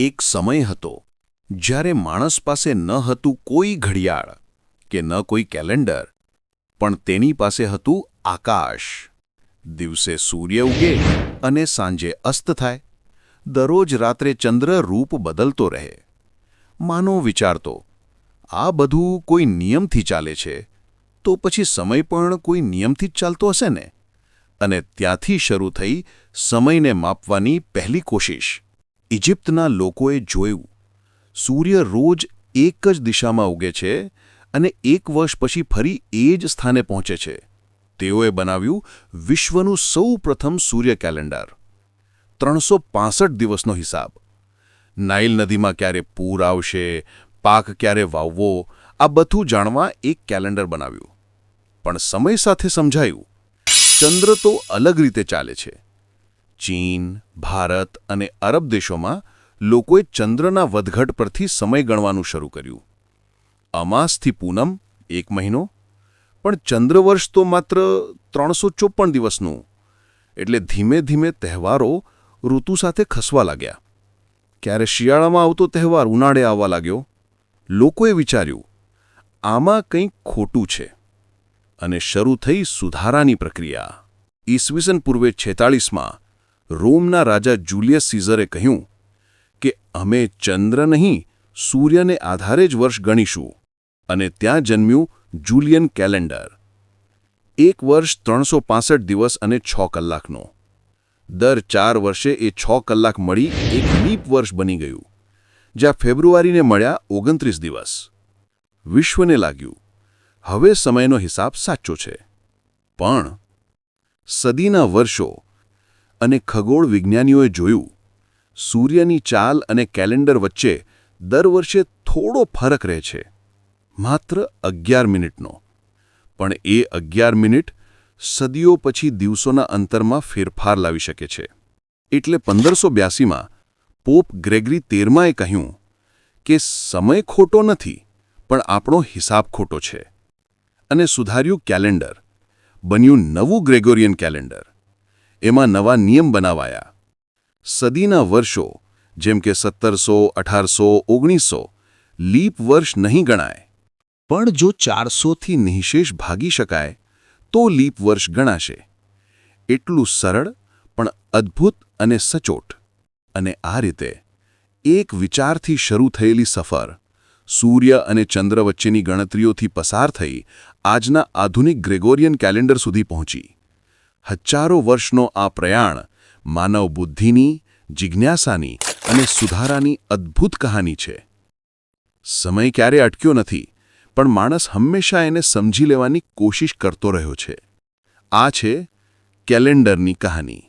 એક સમય હતો જ્યારે માણસ પાસે ન હતું કોઈ ઘડિયાળ કે ન કોઈ કેલેન્ડર, પણ તેની પાસે હતું આકાશ. દિવસે સૂર્ય ઉગે અને સાંજે અસ્ત થાય. દરરોજ રાત્રે ચંદ્ર રૂપ બદલતો રહે. માનો વિચારતો આ બધું કોઈ નિયમથી ચાલે છે? તો પછી સમય પણ કોઈ નિયમથી જ ચાલતો હશે ને? અને ત્યાંથી શરૂ થઈ સમયને માપવાની પહેલી કોશિશ. ઇજિપ્તના લોકોએ જોયું. સૂર્ય રોજ એક જ દિશામાં ઉગે છે અને એક વર્ષ પછી ફરી એ જ સ્થાને પહોંચે છે. તેઓએ બનાવ્યું વિશ્વનું સૌ પ્રથમ સૂર્ય કેલેન્ડર. ત્રણસો દિવસનો હિસાબ. નાઇલ નદીમાં ક્યારે પૂર આવશે, પાક ક્યારે વાવવો, આ બધું જાણવા એક કેલેન્ડર બનાવ્યું. પણ સમય સાથે સમજાયું, ચંદ્ર તો અલગ રીતે ચાલે છે. ચીન, ભારત અને અરબ દેશોમાં લોકોએ ચંદ્રના વધઘટ પરથી સમય ગણવાનું શરૂ કર્યું. અમાસથી પૂનમ એક મહિનો, પણ ચંદ્રવર્ષ તો માત્ર ત્રણસો ચોપન દિવસનું, એટલે ધીમે ધીમે તહેવારો ઋતુ સાથે ખસવા લાગ્યા. ક્યારે શિયાળામાં આવતો તહેવાર ઉનાળે આવવા લાગ્યો? લોકોએ વિચાર્યું, આમાં કંઈક ખોટું છે. અને શરૂ થઈ સુધારાની પ્રક્રિયા. ઈસવીસન પૂર્વે છેતાળીસમાં રોમના રાજા જુલિયસ સીઝરે કહ્યું કે, અમે ચંદ્ર નહીં, સૂર્યને આધારે જ વર્ષ ગણીશું. અને ત્યાં જન્મ્યું જુલિયન કેલેન્ડર. એક વર્ષ ત્રણસો દિવસ અને છ કલાકનો. દર ચાર વર્ષે એ છ કલાક મળી એક લીપ વર્ષ બની ગયું, જ્યાં ફેબ્રુઆરીને મળ્યા ઓગણત્રીસ દિવસ. વિશ્વને લાગ્યું, હવે સમયનો હિસાબ સાચો છે. પણ, સદીના વર્ષો અને ખગોળ વિજ્ઞાનીઓએ જોયું, સૂર્યની ચાલ અને કેલેન્ડર વચ્ચે દર વર્ષે થોડો ફરક રહે છે, માત્ર અગિયાર મિનિટનો. પણ એ અગિયાર મિનિટ સદીઓ પછી દિવસોના અંતરમાં ફેરફાર લાવી શકે છે. એટલે પંદરસો બ્યાસીમાં પોપ ગ્રેગરી તેરમાએ કહ્યું કે, સમય ખોટો નથી, પણ આપણો હિસાબ ખોટો છે. અને સુધાર્યું કેલેન્ડર, બન્યું નવું ગ્રેગોરિયન કેલેન્ડર. એમાં નવા નિયમ બનાવાયા. સદીના વર્ષો, જેમ કે સત્તરસો, અઢારસો, ઓગણીસો, લીપ વર્ષ નહીં ગણાય. પણ જો ચારસોથી નિઃશેષ ભાગી શકાય, તો લીપ વર્ષ ગણાશે. એટલું સરળ, પણ અદ્ભુત અને સચોટ. અને આ રીતે, એક વિચારથી શરૂ થયેલી સફર, સૂર્ય અને ચંદ્ર વચ્ચેની ગણતરીઓથી પસાર થઈ આજના આધુનિક ગ્રેગોરિયન કેલેન્ડર સુધી પહોંચી. હજારો વર્ષનો આ પ્રયાણ માનવ બુદ્ધિની, જિજ્ઞાસાની અને સુધારાની અદ્ભુત કહાની છે. સમય ક્યારે અટક્યો નથી, પણ માણસ હંમેશા એને સમજી લેવાની કોશિશ કરતો રહ્યો છે. આ છે કેલેન્ડરની કહાની.